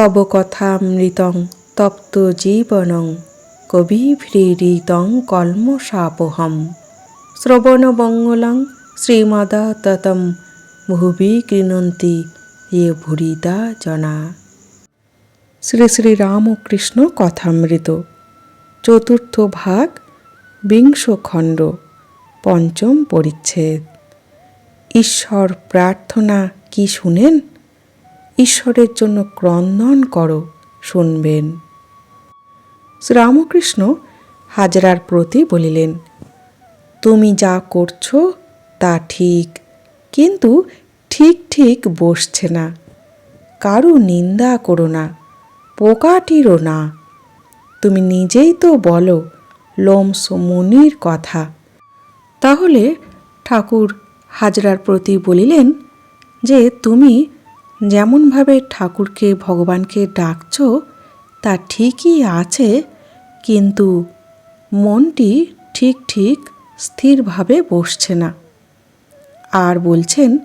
তব কথামৃতং, তপ্ত জীবনং কবিভ্রীড়িতং কল্মষাপহম শ্রবণমঙ্গলং শ্রীমদাততম ভুবি গৃণন্তি এ ভুরিদা জনা। শ্রী শ্রী রামকৃষ্ণ কথামৃত, চতুর্থ ভাগ, বিংশ খণ্ড, পঞ্চম পরিচ্ছেদ। ঈশ্বর প্রার্থনা কি শুনেন? ঈশ্বরের জন্য ক্রন্দন করো, শুনবেন। শ্রীরামকৃষ্ণ হাজরার প্রতি বলিলেন, তুমি যা করছ তা ঠিক, কিন্তু ঠিক ঠিক বসছে না। কারু নিন্দা করো না, পোকাটিরও না। তুমি নিজেই তো বলো, লোমস মুনির কথা। তাহলে ঠাকুর হাজরার প্রতি বলিলেন যে, তুমি যেমনভাবে ঠাকুরকে, ভগবানকে ডাকছ, তা ঠিকই আছে, কিন্তু মনটি ঠিক ঠিক স্থিরভাবে বসছে না। আর বলছেন,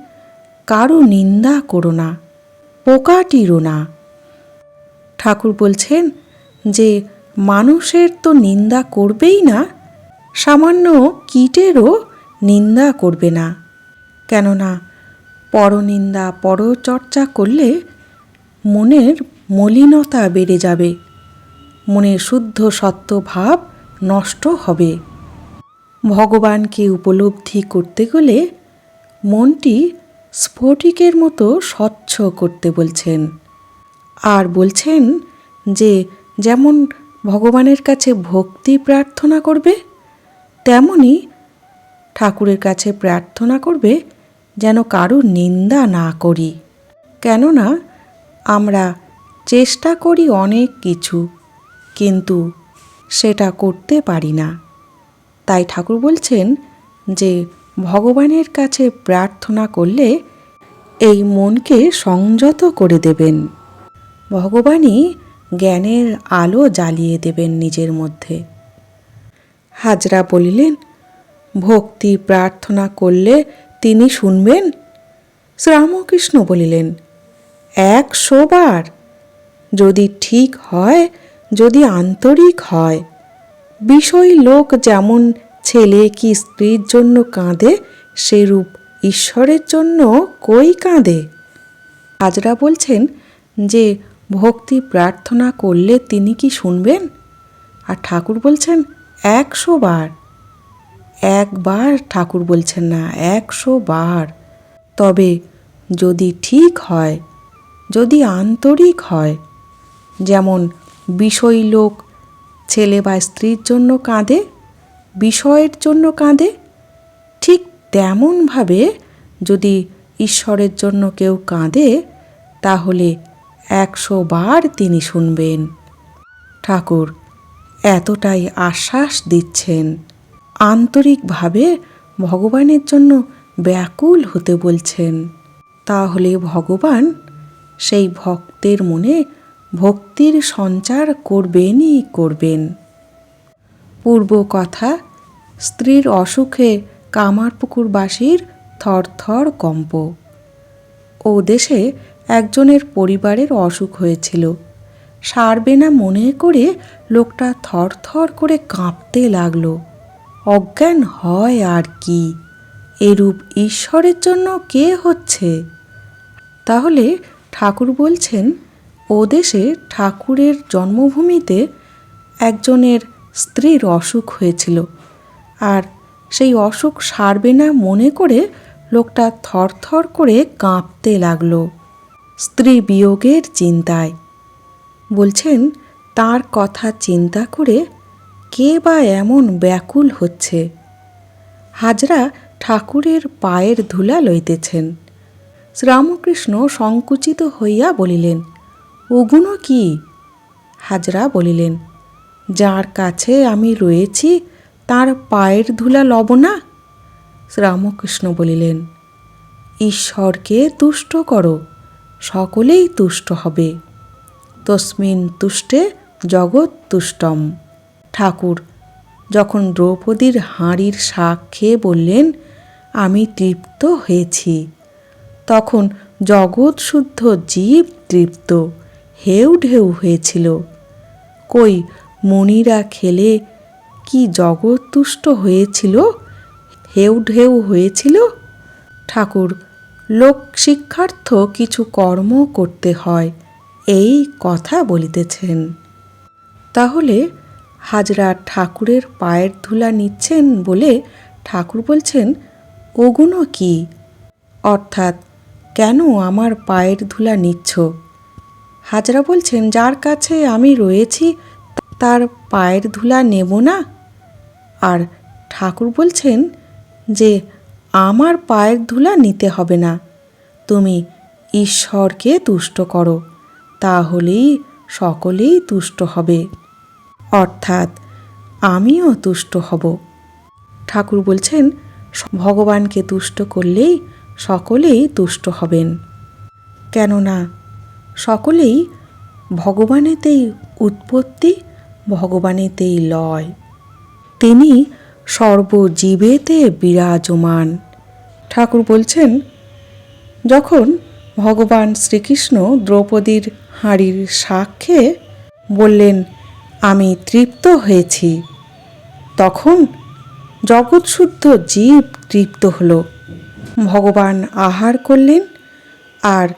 কারও নিন্দা করো না, পোকাটিরও না। ঠাকুর বলছেন, যে মানুষের তো নিন্দা করবেই না, সামান্য কীটেরও নিন্দা করবে না। কেননা পরনিন্দা পরচর্চা করলে মনের মলিনতা বেড়ে যাবে। মনের শুদ্ধ সত্য ভাব নষ্ট হবে। ভগবানকে উপলব্ধি করতে গেলে মনটি স্ফটিকের মতো স্বচ্ছ করতে বলছেন। আর বলছেন যে, যেমন ভগবানের কাছে ভক্তি প্রার্থনা করবে, তেমনি ঠাকুরের কাছে প্রার্থনা করবে যেন কারও নিন্দা না করি। কেননা, আমরা চেষ্টা করি অনেক কিছু, কিন্তু সেটা করতে পারি না। তাই ঠাকুর বলছেন যে, ভগবানের কাছে প্রার্থনা করলে এই মনকে সংযত করে দেবেন। ভগবানই জ্ঞানের আলো জ্বালিয়ে দেবেন নিজের মধ্যে। হাজরা বলিলেন, ভক্তি প্রার্থনা করলে তিনি শুনবেন? শ্রীরামকৃষ্ণ বলিলেন, একশো বার। যদি ঠিক হয়, যদি আন্তরিক হয়, বিষয় লোক যেমন ছেলে কি স্ত্রীর জন্য কাঁদে, সেরূপ ঈশ্বরের জন্য কই কাঁদে? হাজরা বলছেন, যে ভক্তি প্রার্থনা করলে তিনি কি শুনবেন? আর ঠাকুর বলছেন, একশো বার। একবার ঠাকুর বলছেন না, একশো বার। তবে যদি ঠিক হয়, যদি আন্তরিক হয়, যেমন বিষয় লোক ছেলে বা স্ত্রীর জন্য কাঁদে, বিষয়ের জন্য কাঁদে, ঠিক তেমনভাবে যদি ঈশ্বরের জন্য কেউ কাঁদে, তাহলে একশো বার তিনি শুনবেন। ঠাকুর এতটাই আশ্বাস দিচ্ছেন। আন্তরিকভাবে ভগবানের জন্য ব্যাকুল হতে বলছেন। তাহলে ভগবান সেই ভক্তের মনে ভক্তির সঞ্চার করবেনই করবেন। পূর্ব কথা, স্ত্রীর অসুখে কামারপুকুরবাসীর থরথর কম্প। ও দেশে একজনের পরিবারের অসুখ হয়েছিল। সারবে না মনে করে লোকটা থরথর করে কাঁপতে লাগল। অজ্ঞান হয় আর কি? এরূপ ঈশ্বরের জন্য কে হচ্ছে? তাহলে ঠাকুর বলছেন, ও দেশে ঠাকুরের জন্মভূমিতে একজনের স্ত্রীর অসুখ হয়েছিল। আর সেই অসুখ সারবে না মনে করে লোকটা থরথর করে কাঁপতে লাগল। স্ত্রী বিয়োগের চিন্তায়। বলছেন, তার কথা চিন্তা করে কে বা এমন ব্যাকুল হচ্ছে? হাজরা ঠাকুরের পায়ের ধুলা লইতেছেন। শ্রীরামকৃষ্ণ সংকুচিত হইয়া বলিলেন ওগুলো কি? হাজরা বলিলেন, যার কাছে আমি রয়েছি, তার পায়ের ধুলা লব না? শ্রীরামকৃষ্ণ বলিলেন, ঈশ্বরকে তুষ্ট করো, সকলেই তুষ্ট হবে। তস্মিন তুষ্টে জগৎ তুষ্টম। ঠাকুর। যখন দ্রৌপদীর হাঁড়ির শাক খেয়ে বললেন, আমি তৃপ্ত হয়েছি। তখন জগৎ শুদ্ধ জীব তৃপ্ত, হেউ ঢেউ হয়েছিল। কই মণিরা খেলে কি জগৎ তুষ্ট হয়েছিল? হেউ ঢেউ হয়েছিল? ঠাকুর, লোক শিক্ষার্থ কিছু কর্ম করতে হয়, এই কথা বলিতেছেন। তাহলে হাজরা ঠাকুরের পায়ের ধুলা নিচ্ছেন বলে ঠাকুর বলছেন ওগুলো কি? অর্থাৎ কেন আমার পায়ের ধুলা নিচ্ছ? হাজরা বলছেন, যার কাছে আমি রয়েছি, তার পায়ের ধুলা নেব না। আর ঠাকুর বলছেন, যে আমার পায়ের ধুলা নিতে হবে না। তুমি ঈশ্বরকে তুষ্ট করো, তাহলেই সকলেই তুষ্ট হবে। অর্থাৎ আমিও তুষ্ট হব। ঠাকুর বলছেন, ভগবানকে তুষ্ট করলেই সকলেই তুষ্ট হবেন। কেননা সকলেই ভগবানেতেই উৎপত্তি, ভগবানেতেই লয়। তিনি সর্বজীবেতে বিরাজমান। ঠাকুর বলছেন, যখন ভগবান শ্রীকৃষ্ণ দ্রৌপদীর হাঁড়ির খেয়ে বললেন আমি তৃপ্ত হয়েছি। তখন জগৎশুদ্ধ জীব তৃপ্ত হল। ভগবান আহার করলেন আর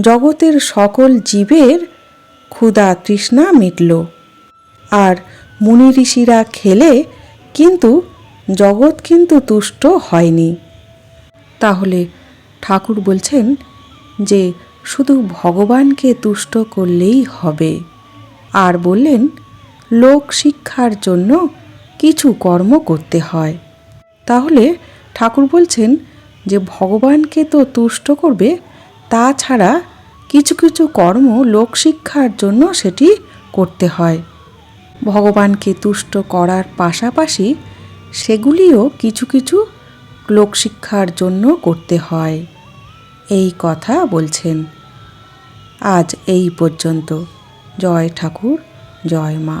জগতের সকল জীবের ক্ষুধা তৃষ্ণা মিটল। আর মুনি ঋষিরা খেলে কিন্তু জগৎ কিন্তু তুষ্ট হয়নি। তাহলে ঠাকুর বলছেন যে শুধু ভগবানকে তুষ্ট করলেই হবে। আর বললেন লোক শিক্ষার জন্য কিছু কর্ম করতে হয়। তাহলে ঠাকুর বলছেন যে ভগবানকে তো তুষ্ট করবে তাছাড়া কিছু কিছু কর্ম লোক শিক্ষার জন্য সেটি করতে হয়। ভগবানকে তুষ্ট করার পাশাপাশি সেগুলিও কিছু কিছু লোকশিক্ষার জন্য করতে হয়। এই কথা বলছেন। আজ এই পর্যন্ত। জয় ঠাকুর, জয় মা।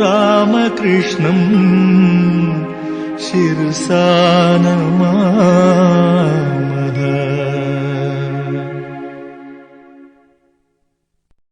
रामकृष्णम् शिर्सा न मा